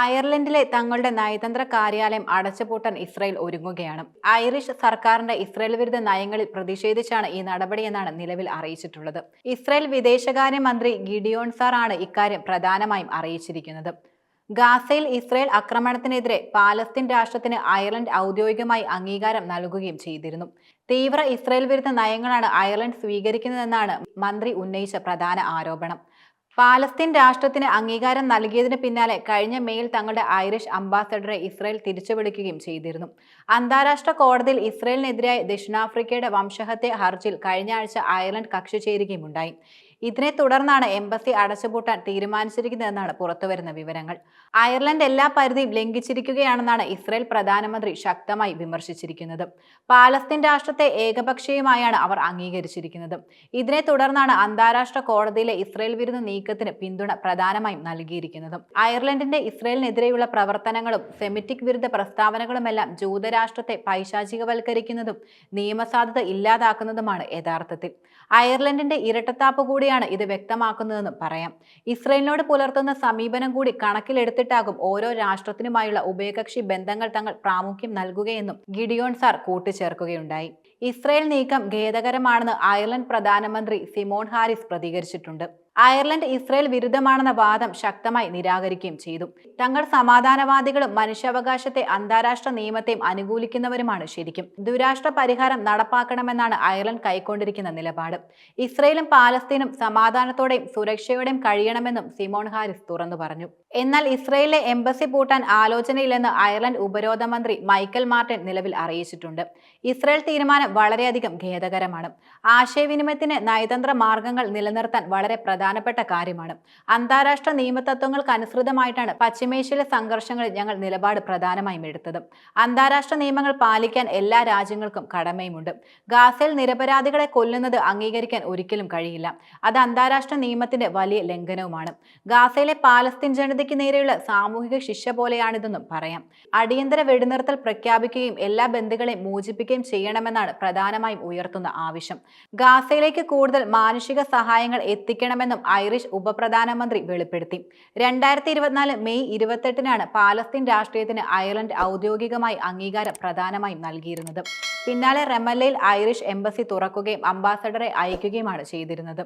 അയർലൻഡിലെ തങ്ങളുടെ നയതന്ത്ര കാര്യാലയം അടച്ചുപൂട്ടാൻ ഇസ്രായേൽ ഒരുങ്ങുകയാണ്. ഐറിഷ് സർക്കാരിന്റെ ഇസ്രായേൽ വിരുദ്ധ നയങ്ങളിൽ പ്രതിഷേധിച്ചാണ് ഈ നടപടിയെന്നാണ് നിലവിൽ അറിയിച്ചിട്ടുള്ളത്. ഇസ്രായേൽ വിദേശകാര്യമന്ത്രി ഗിഡിയോൺ സാർ ആണ് ഇക്കാര്യം പ്രധാനമായും അറിയിച്ചിരിക്കുന്നത്. ഗാസയിൽ ഇസ്രായേൽ ആക്രമണത്തിനെതിരെ പാലസ്തീൻ രാഷ്ട്രത്തിന് അയർലൻഡ് ഔദ്യോഗികമായി അംഗീകാരം നൽകുകയും ചെയ്തിരുന്നു. തീവ്ര ഇസ്രായേൽ വിരുദ്ധ നയങ്ങളാണ് അയർലൻഡ് സ്വീകരിക്കുന്നതെന്നാണ് മന്ത്രി ഉന്നയിച്ച പ്രധാന ആരോപണം. പാലസ്തീൻ രാഷ്ട്രത്തിന് അംഗീകാരം നൽകിയതിന് പിന്നാലെ കഴിഞ്ഞ മേയിൽ തങ്ങളുടെ ഐറിഷ് അംബാസഡറെ ഇസ്രായേൽ തിരിച്ചുവിളിക്കുകയും ചെയ്തിരുന്നു. അന്താരാഷ്ട്ര കോടതിയിൽ ഇസ്രായേലിനെതിരായ ദക്ഷിണാഫ്രിക്കയുടെ വംശഹത്യ ഹർജിയിൽ കഴിഞ്ഞ ആഴ്ച അയർലൻഡ് കക്ഷി ചേരുകയുമുണ്ടായി ഇതിനെ തുടർന്നാണ് എംബസി അടച്ചുപൂട്ടാൻ തീരുമാനിച്ചിരിക്കുന്നതെന്നാണ് പുറത്തുവരുന്ന വിവരങ്ങൾ. അയർലൻഡ് എല്ലാ പരിധിയും ലംഘിച്ചിരിക്കുകയാണെന്നാണ് ഇസ്രയേൽ പ്രധാനമന്ത്രി ശക്തമായി വിമർശിച്ചിരിക്കുന്നത്. പാലസ്തീൻ രാഷ്ട്രത്തെ ഏകപക്ഷീയമായാണ് അവർ അംഗീകരിച്ചിരിക്കുന്നത്. ഇതിനെ തുടർന്നാണ് അന്താരാഷ്ട്ര കോടതിയിലെ ഇസ്രയേൽ വിരുദ്ധ നീക്കത്തിന് പിന്തുണ പ്രധാനമായും നൽകിയിരിക്കുന്നത്. അയർലൻഡിന്റെ ഇസ്രയേലിനെതിരെയുള്ള പ്രവർത്തനങ്ങളും സെമിറ്റിക് വിരുദ്ധ പ്രസ്താവനകളുമെല്ലാം ജൂതരാഷ്ട്രത്തെ പൈശാചികവൽക്കരിക്കുന്നതും നിയമസാധുത ഇല്ലാതാക്കുന്നതുമാണ് യഥാർത്ഥത്തിൽ. അയർലൻഡിന്റെ ഇരട്ടത്താപ്പ് കൂടിയാണ് ഇത് വ്യക്തമാക്കുന്നതെന്നും പറയാം. ഇസ്രയേലിനോട് പുലർത്തുന്ന സമീപനം കൂടി കണക്കിലെടുത്തിട്ടാകും ഓരോ രാഷ്ട്രത്തിനുമായുള്ള ഉഭയകക്ഷി ബന്ധങ്ങൾ തങ്ങൾ പ്രാമുഖ്യം നൽകുകയെന്നും ഗിഡിയോൺ സാർ കൂട്ടിച്ചേർക്കുകയുണ്ടായി. ഇസ്രയേൽ നീക്കം ഖേദകരമാണെന്ന് അയർലൻഡ് പ്രധാനമന്ത്രി സിമോൺ ഹാരിസ് പ്രതികരിച്ചിട്ടുണ്ട്. അയർലൻഡ് ഇസ്രയേൽ വിരുദ്ധമാണെന്ന വാദം ശക്തമായി നിരാകരിക്കുകയും ചെയ്തു. തങ്ങൾ സമാധാനവാദികളും മനുഷ്യാവകാശത്തെ അന്താരാഷ്ട്ര നിയമത്തെയും അനുകൂലിക്കുന്നവരുമാണ് ശരിക്കും. ദുരാഷ്ട്ര പരിഹാരം നടപ്പാക്കണമെന്നാണ് അയർലൻഡ് കൈക്കൊണ്ടിരിക്കുന്ന നിലപാട്. ഇസ്രയേലും പാലസ്തീനും സമാധാനത്തോടെയും സുരക്ഷയോടെയും കഴിയണമെന്നും സിമോൺ ഹാരിസ് തുറന്നു പറഞ്ഞു. എന്നാൽ ഇസ്രയേലിലെ എംബസി പൂട്ടാൻ ആലോചനയില്ലെന്ന് അയർലൻഡ് ഉപരോധമന്ത്രി മൈക്കൽ മാർട്ടിൻ നിലവിൽ അറിയിച്ചിട്ടുണ്ട്. ഇസ്രയേൽ തീരുമാനം വളരെയധികം ഖേദകരമാണ്. ആശയവിനിമയത്തിന് നയതന്ത്ര മാർഗങ്ങൾ നിലനിർത്താൻ വളരെ പ്രധാനപ്പെട്ട കാര്യമാണ്. അന്താരാഷ്ട്ര നിയമതത്വങ്ങൾക്ക് അനുസൃതമായിട്ടാണ് പശ്ചിമേഷ്യയിലെ സംഘർഷങ്ങളിൽ ഞങ്ങൾ നിലപാട് പ്രധാനമായും എടുത്തത്. അന്താരാഷ്ട്ര നിയമങ്ങൾ പാലിക്കാൻ എല്ലാ രാജ്യങ്ങൾക്കും കടമയുമുണ്ട്. ഗാസയിൽ നിരപരാധികളെ കൊല്ലുന്നത് അംഗീകരിക്കാൻ ഒരിക്കലും കഴിയില്ല. അത് അന്താരാഷ്ട്ര നിയമത്തിന്റെ വലിയ ലംഘനവുമാണ്. ഗാസയിലെ പാലസ്തീൻ ജനതയ്ക്ക് നേരെയുള്ള സാമൂഹിക ശിക്ഷ പോലെയാണിതെന്നും പറയാം. അടിയന്തര വെടിനിർത്തൽ പ്രഖ്യാപിക്കുകയും എല്ലാ ബന്ധുക്കളെയും മോചിപ്പിക്കുകയും ചെയ്യണമെന്നാണ് പ്രധാനമായും ഉയർത്തുന്ന ആവശ്യം. ഗാസയിലേക്ക് കൂടുതൽ മാനുഷിക സഹായങ്ങൾ എത്തിക്കണമെന്നും ഐറിഷ് ഉപപ്രധാനമന്ത്രി വെളിപ്പെടുത്തി. രണ്ടായിരത്തി ഇരുപത്തിനാല് മെയ് ഇരുപത്തെട്ടിനാണ് പാലസ്തീൻ രാഷ്ട്രീയത്തിന് അയർലൻഡ് ഔദ്യോഗികമായി അംഗീകാരം പ്രധാനമായും നൽകിയിരുന്നത്. പിന്നാലെ റെമല്ലയിൽ ഐറിഷ് എംബസി തുറക്കുകയും അംബാസഡറെ അയക്കുകയുമാണ് ചെയ്തിരുന്നത്.